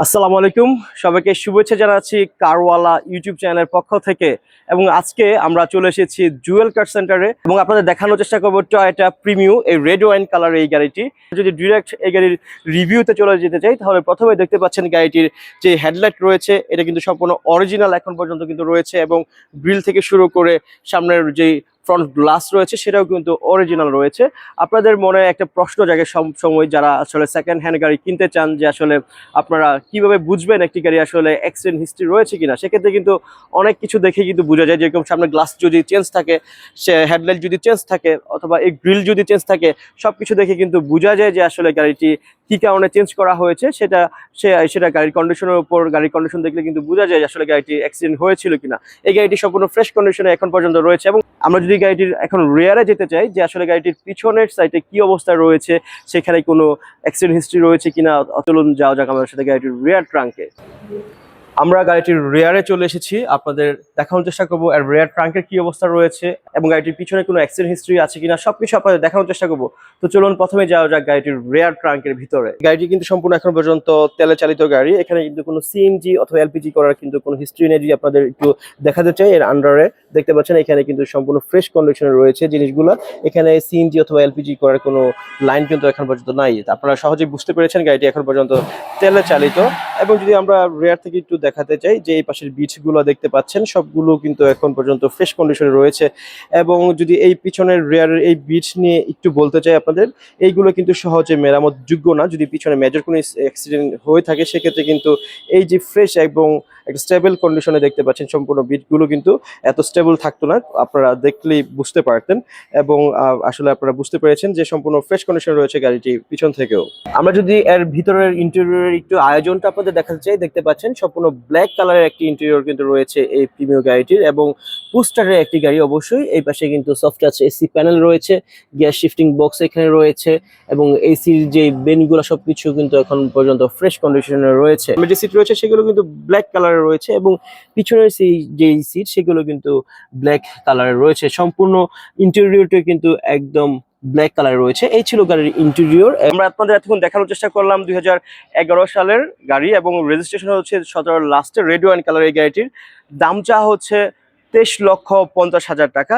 আসসালামু আলাইকুম। সবাইকে শুভেচ্ছা জানাচ্ছি কারওয়ালা ইউটিউব চ্যানেলের পক্ষ থেকে। এবং আজকে আমরা চলে এসেছি জুয়েল কার সেন্টারে। এবং আপনাদের দেখানোর চেষ্টা করব টয়টা প্রিমিউ এই রেড ওয়াইন কালার এই গাড়িটি। যদি ডিরেক্ট এই গাড়ির রিভিউতে চলে যেতে চাই, তাহলে প্রথমে দেখতে পাচ্ছেন গাড়িটির যে হেডলাইট রয়েছে, এটা কিন্তু সম্পূর্ণ অরিজিনাল এখন পর্যন্ত কিন্তু রয়েছে। এবং গ্রিল থেকে শুরু করে সামনের যেই ফ্রন্ট গ্লাস রয়েছে, সেটাও কিন্তু অরিজিনাল রয়েছে। আপনাদের মনে একটা প্রশ্ন জাগে সময় যারা আসলে সেকেন্ড হ্যান্ড গাড়ি কিনতে চান যে আসলে আপনারা কীভাবে বুঝবেন একটি গাড়ি আসলে অ্যাক্সিডেন্ট হিস্ট্রি রয়েছে কিনা, সেক্ষেত্রে কিন্তু অনেক কিছু দেখে কিন্তু বোঝা যায় যেরকম সামনে গ্লাস যদি চেঞ্জ থাকে, সে হেডলাইট যদি চেঞ্জ থাকে, অথবা এই গ্রিল যদি চেঞ্জ থাকে সব কিছু দেখে কিন্তু বোঝা যায় যে আসলে গাড়িটি কি কারণে চেঞ্জ করা হয়েছে সেটা সে, সেটা গাড়ির কন্ডিশনের উপর, গাড়ির কন্ডিশন দেখলে কিন্তু বোঝা যায় আসলে গাড়িটি অ্যাক্সিডেন্ট হয়েছিল কিনা। এই গাড়িটি সম্পূর্ণ ফ্রেশ কন্ডিশনে এখন পর্যন্ত রয়েছে এবং আমরা যদি গাড়িটির এখন রেয়ারে যেতে চাই যে আসলে গাড়িটির পিছনের সাইডে কি অবস্থা রয়েছে, সেখানে কোনো অ্যাক্সিডেন্ট হিস্ট্রি রয়েছে কিনা, চলুন যাওয়া যাক আমাদের সাথে গাড়িটির রেয়ার ট্রাঙ্কে আমরা গাড়িটির রেয়ারে চলে এসেছি। আপনাদের দেখানোর চেষ্টা করব, আর রেয়ার ট্রাঙ্কের কি অবস্থা রয়েছে এবং গাড়িটির পিছনে কোনো অ্যাক্সিডেন্ট হিস্ট্রি আছে কিনা, সবকিছু আপনাদের দেখানোর চেষ্টা করব। তো চলুন প্রথমে যাওয়া যাক গাড়িটির রেয়ার ট্রাঙ্কের ভিতরে। গাড়িটি কিন্তু সম্পূর্ণ এখন পর্যন্ত তেলে চালিত গাড়ি। এখানে কিন্তু কোনো সিএনজি অথবা এলপিজি করার কিন্তু কোনো হিস্ট্রি নেই, যদি আপনাদের একটু দেখাতে চাই, এর আন্ডারে দেখতে পাচ্ছেন, এখানে কিন্তু সম্পূর্ণ ফ্রেশ কন্ডিশনে রয়েছে জিনিসগুলো। এখানে সিএনজি অথবা এলপিজি করার কোনো লাইন কিন্তু এখন পর্যন্ত নাই। আপনারা সহজেই বুঝতে পেরেছেন গাড়িটি এখন পর্যন্ত তেলে চালিত। এবং যদি আমরা রেয়ার থেকে একটু দেখাতে চাই যে এই পাশের বিটগুলো দেখতে পাচ্ছেন, সবগুলো কিন্তু এখন পর্যন্ত ফ্রেশ কন্ডিশনে রয়েছে। এবং যদি এই পিছনের রেয়ারের এই বিট নিয়ে একটু বলতে চাই আপনাদের, এইগুলো কিন্তু সহজে মেরামত যোগ্য না। যদি পিছনে মেজর কোনো অ্যাক্সিডেন্ট হয়ে থাকে, সেক্ষেত্রে কিন্তু এই যে ফ্রেশ এবং একটা স্টেবল কন্ডিশনে দেখতে পাচ্ছেন সম্পূর্ণ বিটগুলো কিন্তু এত স্টেবল থাকতো না, আপনারা দেখলেই বুঝতে পারতেন। এবং আসলে আপনারা বুঝতে পেরেছেন যে সম্পূর্ণ ফ্রেশ কন্ডিশনে রয়েছে গাড়িটি পিছন থেকেও। আমরা যদি এর ভিতরের ইন্টেরিয়রের একটু আয়োজনটা আপনাদের দেখাতে চাই, দেখতে পাচ্ছেন সম্পূর্ণ ব্ল্যাক কালারের একটি ইন্টেরিয়র কিন্তু রয়েছে এই প্রিমিয় গাড়িটির এবং পুস্টারের একটি গাড়ি অবশ্যই। এই পাশে কিন্তু সফট টাচ এসি প্যানেল রয়েছে গ্যাস শিফটিং বক্স এখানে রয়েছে এবং এসির যে বেনগুলো সব কিছু কিন্তু এখন পর্যন্ত ফ্রেশ কন্ডিশনে রয়েছে। যে সিট রয়েছে সেগুলো কিন্তু ব্ল্যাক কালারের রয়েছে এবং পিছনের যে সিট সেগুলো কিন্তু ব্ল্যাক কালারের রয়েছে। সম্পূর্ণ ইন্টেরিয়রটা কিন্তু একদম ব্ল্যাক কালার রয়েছে। এই ছিল গাড়ির ইন্টেরিয়র আমরা আপনাদের এতক্ষণ দেখানোর চেষ্টা করলাম দুই হাজার এগারো সালের গাড়ি এবং রেজিস্ট্রেশন হচ্ছে সতেরো লাস্টে রেড ওয়াইন কালার এই গাড়িটির। দাম চা হচ্ছে তেইশ লক্ষ পঞ্চাশ হাজার টাকা।